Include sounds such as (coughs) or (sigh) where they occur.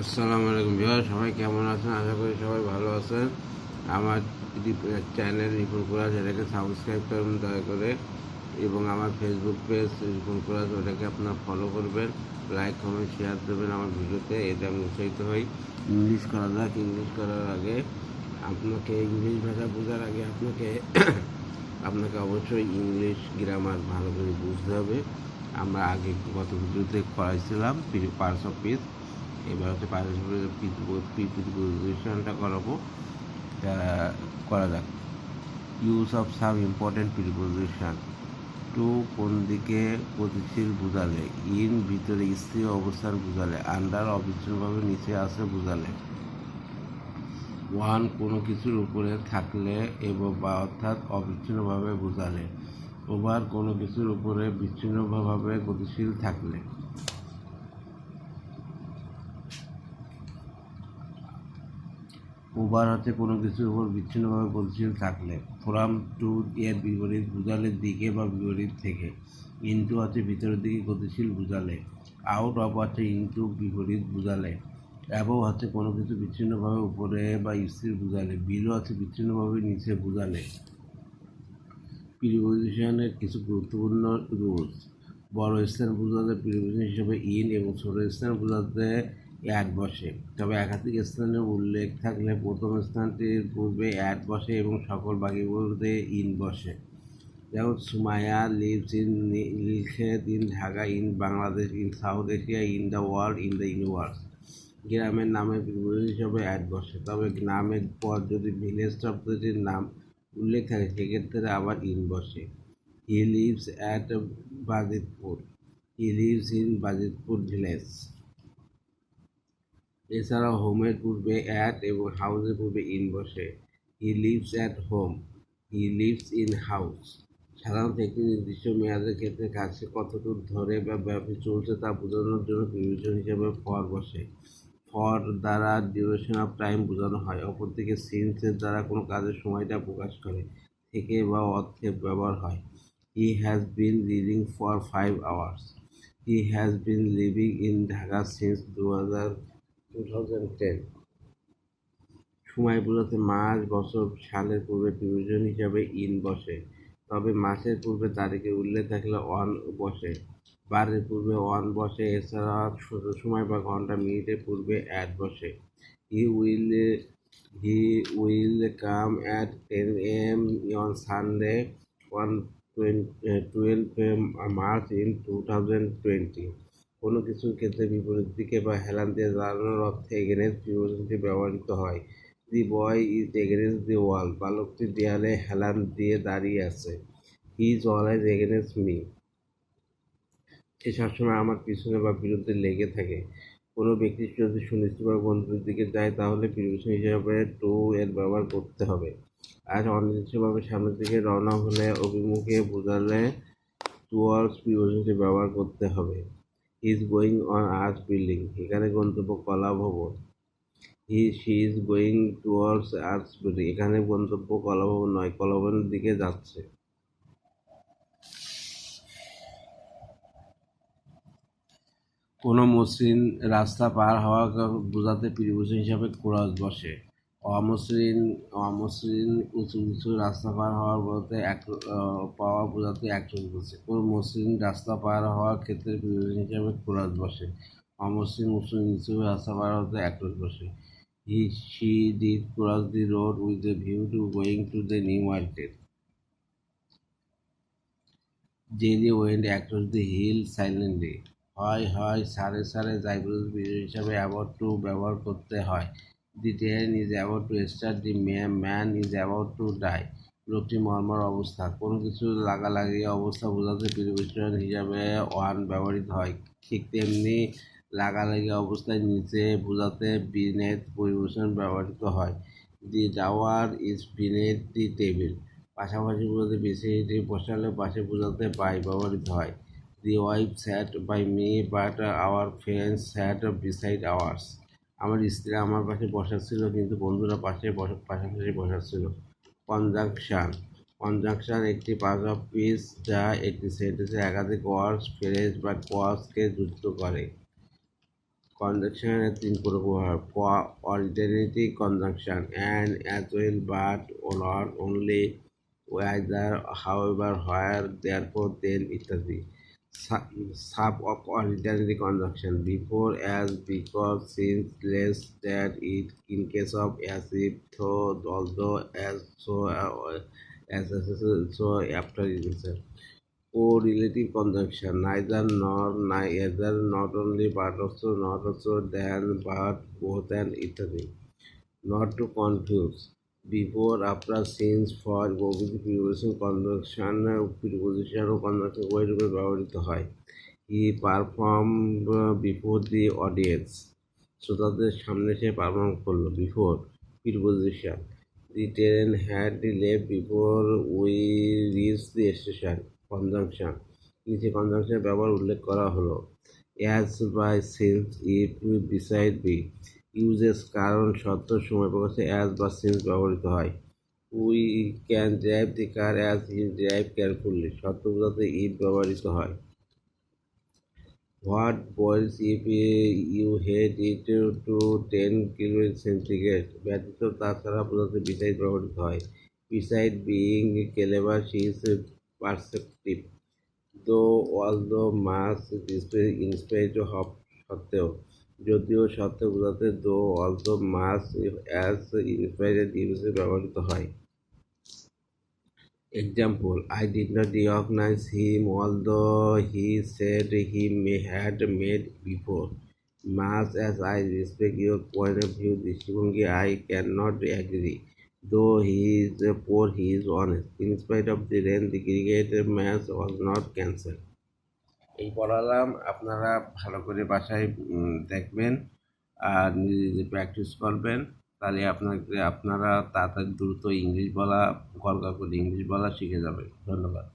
আসসালামু আলাইকুম বিহার সবাই কেমন আছেন? আশা করি সবাই ভালো আছেন। আমার চ্যানেল রিপোর্ট করা যেটাকে সাবস্ক্রাইব করুন, দয়া করে। এবং আমার ফেসবুক পেজ রিপোর্ট করা ওটাকে আপনার ফলো করবেন লাইক কমেন্ট শেয়ার দেবেন আমার ভিডিওতে। এটা আমি উৎসাহিত হই। ইংলিশ করা যাক ইংলিশ করার আগে আপনাকে ইংলিশ ভাষা বোঝার আগে আপনাকে (coughs) আপনাকে অবশ্যই ইংলিশ গ্রামার ভালো করে বুঝতে হবে। আমরা আগে গত ভিডিওতে করাইছিলাম পার্স অফ পিস এবার হচ্ছে প্রিপোজিশনটা করাবো। করা যাক। Use of some important preposition to কোন দিকে গতিশীল বোঝালে ইন ভিতরে স্থির অবস্থান বোঝালে আন্ডার অবিচ্ছিন্নভাবে নিচে আসে বোঝালে ওয়ান কোনো কিছুর উপরে থাকলে এবং বা অর্থাৎ অবিচ্ছিন্নভাবে বোঝালে ওভার কোনো কিছুর উপরে বিচ্ছিন্নভাবে গতিশীল থাকলে। ওভার হাতে কোনো কিছুর উপর বিচ্ছিন্নভাবে গতিশীল থাকলে। ফোরাম টু এর বিপরীত বোঝালে দিকে বা বিপরীত থেকে। ইনটু হচ্ছে ভিতরের দিকে গতিশীল বোঝালে আউট অফ আছে ইনটু বিপরীত বোঝালে অ্যাবভ হচ্ছে কোনো কিছু বিচ্ছিন্নভাবে উপরে বা স্থির বোঝালে বিলো আছে বিচ্ছিন্নভাবে নিচে বোঝালে প্রিপোজিশনের কিছু গুরুত্বপূর্ণ রুলস। বড় স্থান বোঝাতে প্রিপোজিশন হিসেবে ইন এবং ছোট স্থান বোঝাতে অ্যাড বসে। তবে একাধিক স্থানের উল্লেখ থাকলে প্রথম স্থানটির পূর্বে অ্যাড বসে এবং সকল বাকিগুলোতে ইন বসে। যেমন সুমায়া লিভস ইন লিখে in Dhaka, in Bangladesh, in South Asia, in the world, in the universe. গ্রামের নামে হিসাবে অ্যাড বসে। তবে গ্রামের পর যদি ভিলেজ শব্দটির নাম উল্লেখ থাকে, সেক্ষেত্রে আবার ইন বসে। He lives at Bajitpur. He lives in Bajitpur village. এছাড়াও হোমের পূর্বে অ্যাট এবং হাউসের পূর্বে ইন বসে he lives at home he lives in house সাধারণত একটি নির্দিষ্ট মেয়াদের ক্ষেত্রে কাজটি কতদূর ধরে বা ব্যাপী চলছে তা বোঝানোর জন্য প্রিভিশন হিসেবে ফর বসে। ফর দ্বারা ডিউরেশন অফ টাইম বোঝানো হয়। অপরদিকে সিন্সের দ্বারা কোনো কাজের সময়টা প্রকাশ করে, থেকে বা অর্থে ব্যবহার হয়। He has been living for five hours he has been living in Dhaka since দু হাজার টু থাউজেন্ড টেন সময় বোঝাতে মাস, বছর, সালের পূর্বে প্রিভিশন হিসাবে ইন বসে। তবে মাসের পূর্বে তারিখের উল্লেখ থাকলে অন বসে। বারের পূর্বে অন বসে, এছাড়া সময় বা ঘণ্টা মিনিটের পূর্বে অ্যাড বসে। He will he will come at ten AM on Sunday one twelve March in two thousand twenty. কোনো কিছুর ক্ষেত্রে বিপরীত দিকে বা হেলান দিয়ে দাঁড়ানোর অর্থে এগেনেস্ট প্রিপোজিশনটি ব্যবহৃত হয়। দি বয় ইজ এগেনেস্ট দি ওয়াল বালকটি দেয়ালে হেলান দিয়ে দাঁড়িয়ে আছে। He is always against me সে সবসময় আমার পিছনে বা বিরুদ্ধে লেগে থাকে। কোনো ব্যক্তি যদি সুনিশ্চিতভাবে বন্ধুদের দিকে যায়, তাহলে প্রিভিশন হিসাবে টু এর ব্যবহার করতে হবে। আজ অনির্দিষ্টভাবে সামনের দিকে রওনা হলে অভিমুখে বোঝালে টুয়ার্ডস প্রিভিশনটি ব্যবহার করতে হবে। Is going on art building এখানে গন্তব্য কলা ভবন he she is going towards arts building এখানে গন্তব্য কলা ভবন নয় কলা ভবনের দিকে যাচ্ছে। কোনো মসৃণ রাস্তা পার হওয়া বোঝাতে প্রিভূষণ হিসাবে ক্রস বসে। অমসৃণ অমসৃণ উঁচু উঁচু রাস্তা পার হওয়ার বলতে এক পাওয়া বোঝাতে একজন বসে কোনো মসৃণ রাস্তা পার হওয়ার ক্ষেত্রে প্রিভূষণ হিসাবে ক্রস বসে। অমসৃণ, উঁচু নিচু রাস্তা পার হতে একজন বসে। He, she did cross the road with a view to going to the new market. Jerry went across the hill silently. হয় হয়, সারে সারে জাইগ্রোস হিসাবে অ্যাবাউট টু ব্যবহার করতে হয়। The train is about to start the man is about to die লোকটি মর্মর অবস্থা। কোনো কিছু লাগালাগি অবস্থা বোঝাতে প্রিভিশন হিসাবে ওয়ান ব্যবহৃত হয়। ঠিক তেমনি লাগালাগি অবস্থায় নিচে বোঝাতে বিনেথ পরিবেশন ব্যবহৃত হয়। The drawer is beneath the table পাশাপাশি বোঝাতে বেশি বসালে পাশে বোঝাতে বাই ব্যবহৃত হয়। The wife sat by me but our friends sat beside ours স্ত্রী আমার পাশে বসা ছিল, কিন্তু বন্ধুরা পাশে পাশাপাশি বসা ছিল। কনজাংশন। কনজাংশন একটি পাস অফ পিস যা একটি সেন্টেন্সে একাধিক ওয়ার্ডস, ফ্রেজ বা কোয়াসকে যুক্ত করে। কনজাংশনের তিন প্রকার coordinating conjunction. And as well but not only whether however, where, therefore, then ইত্যাদি। Sub of ordinary conjunction before as because since lest that it in case of if though although as so as so after answer correlative conjunction neither nor neither not only but also not also than but both and ইত্যাদি not to confuse before, after, since, for প্রভৃতি preposition conjunction preposition ও conjunction উভয় রূপে ব্যবহৃত হয় he perform before the audience শ্রোতাদের সামনে সে পারফর্ম করল before preposition The train had left before we reached the station. Conjunction. নিচে কনজাংশনের ব্যবহার উল্লেখ করা হলো as by since if beside B uses কারণ সত্য সময় প্রকাশে অ্যাজ বা সিন্স ব্যবহৃত হয়। We can drive the car as he drive carefully সত্য বোঝাতে ইট ব্যবহৃত হয়। What boils if you heat it to ten kilo centigrade ব্যতীত তাছাড়া বোঝাতে বিসাইড ব্যবহৃত হয়। Beside being clever she is perceptive though although mass display in spite হব সত্ত্বেও। যদিও সত্য বোঝাতে though also much as in spite ইউজে ব্যবহৃত হয়। Example I did not recognize him although he said he may had made before. Much as I respect your point of view, দৃষ্টিভঙ্গি, I can not agree though he is poor, he is honest. In spite of the rain the cricket match was not cancel এই পড়ালাম, আপনারা ভালো করে বাসায় দেখবেন আর নিজে নিজে প্র্যাকটিস করবেন। তাহলে আপনাকে, আপনারা তাড়াতাড়ি দ্রুত ইংলিশ বলা গড়গড় করে ইংলিশ বলা শিখে যাবে ধন্যবাদ।